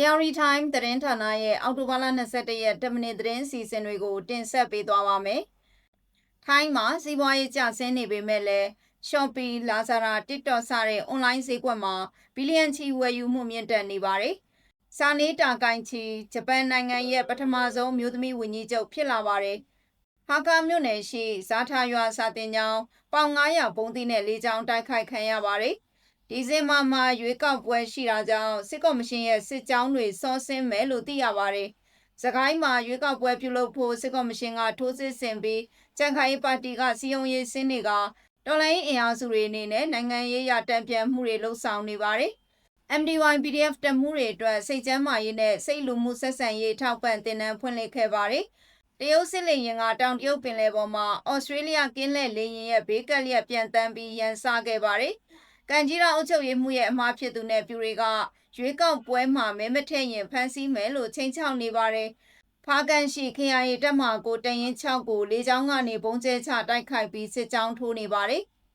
ARD Time သတင်းဌာနရဲ့အောက်တိုဘာလ22ရက်10မိနစ်သတင်းစီစဉ်တွေကိုတင်ဆက်ပေးသွားပါမယ်။ထိုင်းမှာစီးပွားရေးကျဆင်းနေပေမဲ့လည်း Shopee, Lazada, TikTok စတဲ့ online ဈေးကွက်မှာဘီလီယံချီဝယ်ယူမှုမြင့်တက်နေပါတယ်။စာနေတာကိုင်ချီဂျပန်နိုင်ငံရဲ့ပထမဆုံးမျိုးသမီးဝန်ကြီးချုပ်ဖြစ်လာပါတယ်။ဟာကာမြို့နယ်ရှိဇာထာရွာစာတင်ကျောင်းပေါင်900ပုံးသီးနဲ့လေးချောင်းတိုက်ခိုက်ခံရပါတယ်။ ဒီဇင်ဘာမှာရွေးကောက်ပွဲရှိတာကြောင့်စစ်ကော်မရှင်ရဲ့စစ်ကြောင်းတွေစောဆင်းမယ်လို့သိရပါတယ်။စကိုင်းမှာရွေးကောက်ပွဲပြုလုပ်ဖို့စစ်ကော်မရှင်ကထိုးစစ်ဆင်ပြီးကြံခိုင်ပါတီကစီယုံရေးစင်းတွေကတော်လိုင်းအင်အားစုတွေအနေနဲ့နိုင်ငံရေးရတံပြန်မှုတွေလှုပ်ဆောင်နေပါတယ်။ MDY PDF တမှုတွေအတွက်စိတ်ကျမ်းမာရေးနဲ့စိတ်လူမှုဆက်ဆံရေးထောက်ပံ့တင်နန်းဖွင့်လှစ်ခဲ့ပါတယ်။တရုတ်စစ်လေရင်ကတောင်တရုတ်ပင်လယ်ပေါ်မှာဩစတြေးလျကင်းလက်လေရင်ရဲ့ဘေးကပ်လျက်ပြန်တန်းပြီးရန်စခဲ့ပါတယ်။ ကန်ကြီးရာအုပ်ချုပ်ရေးမှုရဲ့အမှားဖြစ်သူနဲ့ပြူတွေကရွေးကောက်ပွဲမှာမဲမထည့်ရင်ဖမ်းဆီးမယ်လို့ချိန်ချောက်နေပါတယ်။ဖားကန်ရှိ KIA တပ်မကိုတရင်6ကိုလေးချောင်းကနေပုံကျဲချတိုက်ခိုက်ပြီးစစ်ကြောင်းထိုးနေပါတယ်